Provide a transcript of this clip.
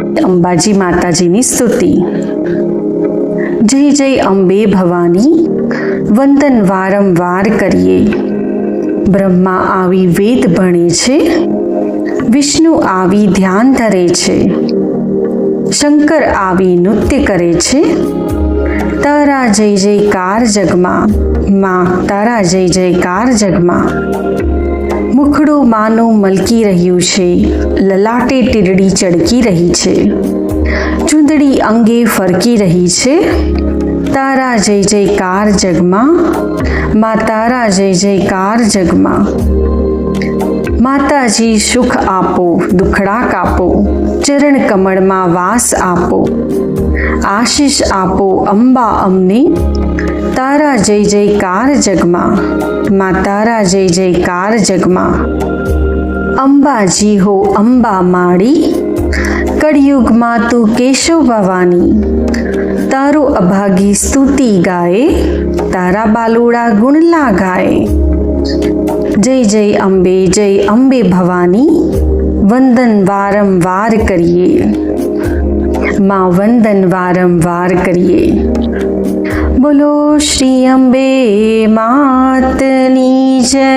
અંબાજી માતાજીની સ્તુતિ. જય જય અંબે ભવાની, વંદન વારંવાર કરીએ. બ્રહ્મા આવી વેદ ભણે છે, વિષ્ણુ આવી ધ્યાન ધરે છે. શંકર આવી નૃત્ય કરે છે, તારા જય જયકાર જગમાં, માં તારા જય જયકાર જગમાં. મુખડું માનું મલકી રહ્યું છે, લલાટે ટીરડી ચડકી રહી છે. ચૂંદડી અંગે ફરકી રહી છે, તારા જય જયકાર જગમાં, મા તારા જય જયકાર જગમાં. માતાજી સુખ આપો દુખડા કાપો ચરણ કમળમાં વાસ આપો. આશીષ આપો અંબા અમને તારા જય જયકાર જગમાં, મા તારા જય જયકાર જગમાં. અંબાજી હો અંબા માળી, કળિયુગમાં તું કેશવ ભવાની. તારો અભાગી સ્તુતિ ગાય, તારા બાલુડા ગુણલા ગાય. જય જય અંબે જય અંબે ભવાની, વંદન વારંવાર કરીએ. માં વંદન વારંવાર કરીએ બોલો શ્રી અંબે માતની જય